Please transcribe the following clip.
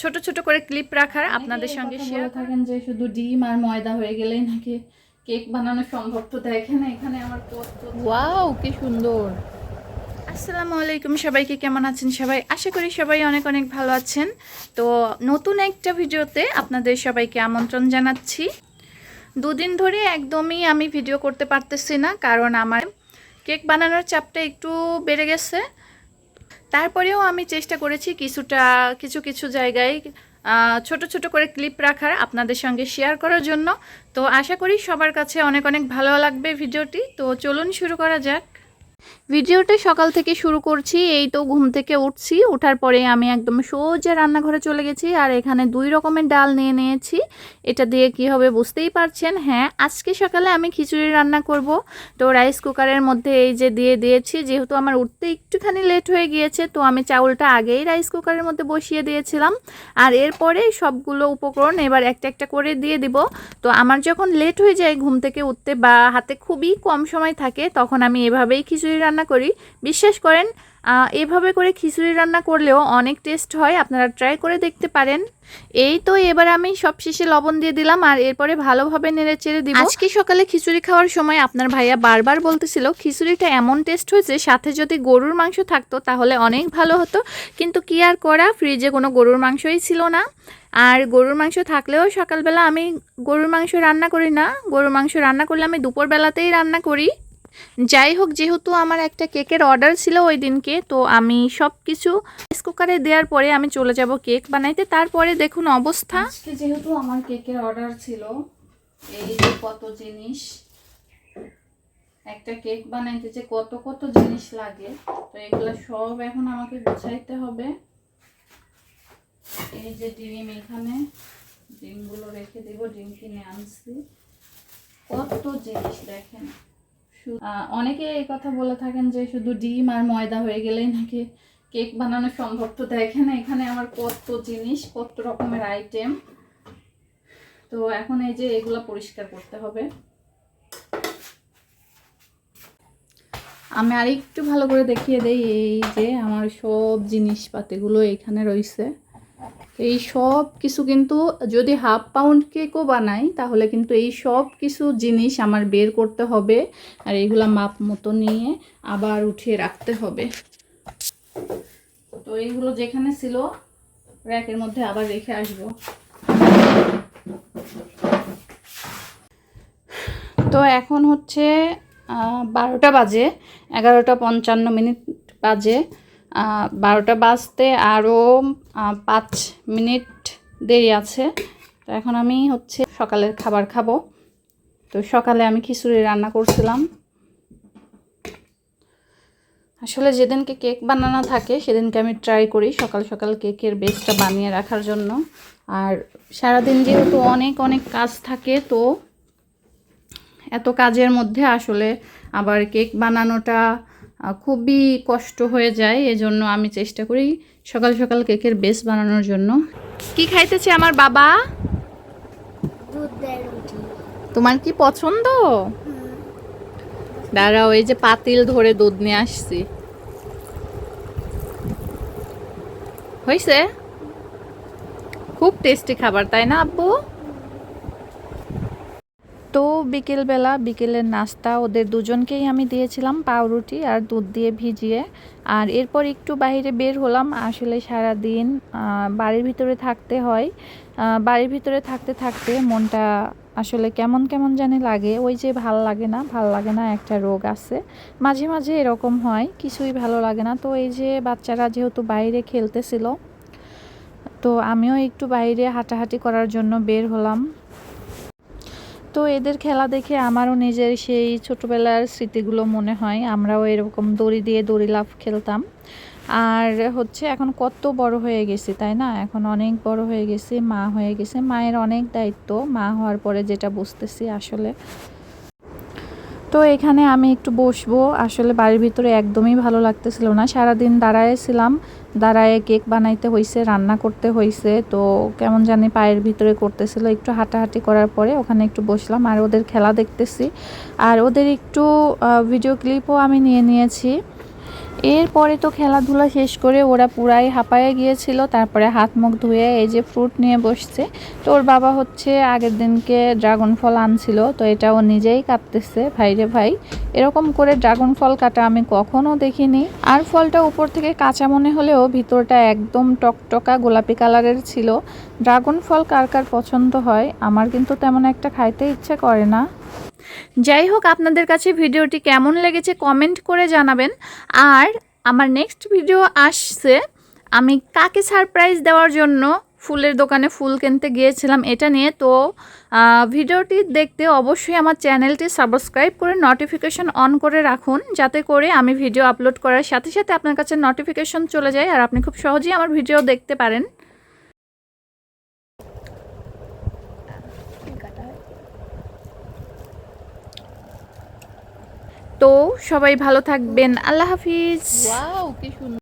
ছোট ছোট করে ক্লিপ রাখার আপনাদের সঙ্গে শেয়ার থাকেন যে শুধু ডিম আর ময়দা হয়ে গেলেই নাকি কেক বানানো সম্ভব? তো দেখেন এখানে আমার ওয়াও কি সুন্দর। আসসালামু আলাইকুম সবাইকে কেমন আছেন সবাই? আশা করি সবাই অনেক অনেক ভালো আছেন। তো নতুন একটা ভিডিওতে আপনাদের সবাইকে আমন্ত্রণ জানাচ্ছি। দুদিন ধরে একদমই আমি ভিডিও করতে পারতেছি না কারণ আমার কেক বানানোর চাপটা একটু বেড়ে গেছে। তারপরেও আমি চেষ্টা করেছি কিছুটা, কিছু কিছু জায়গায় ছোট ছোট করে ক্লিপ রাখার আপনাদের সঙ্গে শেয়ার করার জন্য। তো আশা করি সবার কাছে অনেক অনেক ভালো লাগবে ভিডিওটি। তো চলুন শুরু করা যাক। ভিডিওটা সকাল থেকে শুরু করছি, এই তো ঘুম থেকে উঠছি, ওঠার পরে আমি একদম সোজা রান্নাঘরে চলে গেছি আর এখানে দুই রকমের ডাল নিয়ে নিয়েছি। এটা দিয়ে কি হবে বুঝতেই পারছেন হ্যাঁ আজকে সকালে আমি খিচুড়ি রান্না করব। তো রাইস কুকারের মধ্যে এই যে দিয়ে দিয়েছি, যেহেতু আমার উঠতে একটুখানি লেট হয়ে গিয়েছে, তো আমি চাউলটা আগেই রাইস কুকারের মধ্যে বসিয়ে দিয়েছিলাম। আর এরপরে সবগুলো উপকরণ এবার একটা একটা করে দিয়ে দিব। তো আমার যখন লেট হয়ে যায় ঘুম থেকে উঠতে বা হাতে খুবই কম সময় থাকে, তখন আমি এভাবেই খিচুড়ি রান্না করি। বিশ্বাস করেন এভাবে করে খিচুড়ি রান্না করলেও অনেক টেস্ট হয়, আপনারা ট্রাই করে দেখতে পারেন। এই তো এবার আমি সব শেষে লবণ দিয়ে দিলাম আর এরপরে ভালোভাবে নেড়ে চেড়ে দিব। আজকে সকালে খিচুড়ি খাওয়ার সময় আপনার ভাইয়া বারবার বলতেছিল, খিচুড়িটা এমন টেস্ট হয়েছে, সাথে যদি গরুর মাংস থাকতো তাহলে অনেক ভালো হতো। কিন্তু কি আর করা ফ্রিজে কোনো গরুর মাংসই ছিল না। আর গরুর মাংস থাকলেও সকালবেলা আমি গরুর মাংস রান্না করি না। গরুর মাংস রান্না করলে আমি দুপুরবেলাতেই রান্না করি। যাই হোক যেহেতু আমার একটা কেকের অর্ডার ছিল ওই দিনকে, তো আমি সব কিছু রাইস কুকারে দেওয়ার পরে আমি চলে যাব কেক বানাইতে। তারপরে দেখুন অবস্থা। যেহেতু আমার কেকের অর্ডার ছিল, এই যে কত জিনিস, একটা কেক বানাইতে যে কত কত জিনিস লাগে, তো এগুলো সব এখন আমাকে গুছাইতে হবে। এই যে ডিম এখানে, ডিমগুলো রেখে দেবো, ডিম কিনে আনছি। কত জিনিস দেখেন। অনেকে এই কথা বলে থাকেন যে শুধু ডিম আর ময়দা হয়ে গেলেই নাকি কেক বানানো সম্ভব। তো দেখেন এখানে আমার কত জিনিস, কত রকমের আইটেম তো এখন এই যে এগুলো পরিষ্কার করতে হবে। আমি আর একটু ভালো করে দেখিয়ে দেই এই যে আমার সব জিনিসপাতিগুলো এখানে রয়েছে। এই সব কিছু কিন্তু যদি হাফ পাউন্ড কেকও বানাই, তাহলে কিন্তু এই সব কিছু জিনিস আমার বের করতে হবে। আর এইগুলা মাপ মতো নিয়ে আবার উঠিয়ে রাখতে হবে। তো এইগুলো যেখানে ছিল র্যাকের মধ্যে আবার রেখে আসব। তো এখন হচ্ছে বারোটা বাজে, এগারোটা পঞ্চান্ন মিনিট বাজে। বারোটা বাজতে আরও পাঁচ মিনিট দেরি আছে। তো এখন আমি হচ্ছে সকালের খাবার খাব। তো সকালে আমি খিচুড়ি রান্না করছিলাম। আসলে যেদিনকে কেক বানানো থাকে, সেদিনকে আমি ট্রাই করি সকাল সকাল কেকের বেসটা বানিয়ে রাখার জন্য। আর সারাদিন যেহেতু অনেক অনেক কাজ থাকে, তো এত কাজের মধ্যে আসলে আবার কেক বানানোটা খুবই কষ্ট হয়ে যায়। এজন্য আমি চেষ্টা করি সকাল সকাল কেকের বেস বানানোর জন্য। কি খাইতেছে আমার বাবা? দুধ দেয় তোমার কি পছন্দ? দাঁড়াও এই যে পাতিল ধরে দুধ নিয়ে আসছি। হয়েছে খুব টেস্টি খাবার তাই না আব্বু? তো বিকেলবেলা, বিকেলের নাস্তা ওদের দুজনকেই আমি দিয়েছিলাম, পাউরুটি আর দুধ দিয়ে ভিজিয়ে। আর এরপর একটু বাইরে বের হলাম, আসলে সারা দিন বাড়ির ভিতরে থাকতে হয়। বাড়ির ভিতরে থাকতে থাকতে মনটা আসলে কেমন কেমন জানি লাগে। ওই যে ভালো লাগে না, ভালো লাগে না একটা রোগ আছে। মাঝে মাঝে এরকম হয়, কিছুই ভালো লাগে না। তো এই যে বাচ্চারা যেহেতু বাইরে খেলতেছিল, তো আমিও একটু বাইরে হাঁটাহাঁটি করার জন্য বের হলাম। তো এদের খেলা দেখে আমারও নিজের সেই ছোটবেলার স্মৃতিগুলো মনে হয়। আমরাও এরকম দড়ি দিয়ে দড়ি লাভ খেলতাম। আর হচ্ছে এখন কত বড় হয়ে গেছি, তাই না? এখন অনেক বড় হয়ে গেছি, মা হয়ে গেছে। মায়ের অনেক দায়িত্ব, মা হওয়ার পরে যেটা বুঝতেছি আসলে। তো এখানে আমি একটু বসবো। আসলে বাড়ির ভিতরে একদমই ভালো লাগতেছিল না। সারাদিন দাঁড়ায়েছিলাম দাঁড়ায় কেক বানাইতে হয়েছে রান্না করতে হয়েছে তো কেমন জানি পায়ের ভিতরে করতেছিল। একটু হাঁটাহাঁটি করার পরে ওখানে একটু বসলাম আর ওদের খেলা দেখতেছি। আর ওদের একটু ভিডিও ক্লিপও আমি নিয়ে নিয়েছি। এরপরে তো খেলাধুলা শেষ করে ওরা পুরাই হাঁপায়ে গিয়েছিল, তারপরে হাত মুখ ধুয়ে এই যে ফ্রুট নিয়ে বসছে। তো ওর বাবা হচ্ছে আগের দিনকে ড্রাগন ফল আনছিল, তো এটা ও নিজেই কাটতেছে ভাইরে ভাই, এরকম করে ড্রাগন ফল কাটা আমি কখনো দেখিনি। আর ফলটা উপর থেকে কাঁচা মনে হলেও ভিতরটা একদম টকটকা গোলাপি কালারের ছিল। ড্রাগন ফল কার কার পছন্দ হয়? আমার কিন্তু তেমন একটা খাইতে ইচ্ছে করে না। যাই হোক, আপনাদের কাছে ভিডিওটি কেমন লেগেছে কমেন্ট করে জানাবেন। আর আমার নেক্সট ভিডিও আসছে, আমি কাকে সারপ্রাইজ দেওয়ার জন্য ফুলের দোকানে ফুল কিনতে গিয়েছিলাম এটা নিয়ে। তো ভিডিওটি দেখতে অবশ্যই আমার চ্যানেলটি সাবস্ক্রাইব করে নোটিফিকেশন অন করে রাখুন, যাতে করে আমি ভিডিও আপলোড করার সাথে সাথে আপনার কাছে নোটিফিকেশন চলে যায় আর আপনি খুব সহজেই আমার ভিডিও দেখতে পারেন। তো সবাই ভালো থাকবেন। আল্লাহ হাফিজ। কি সুন্দর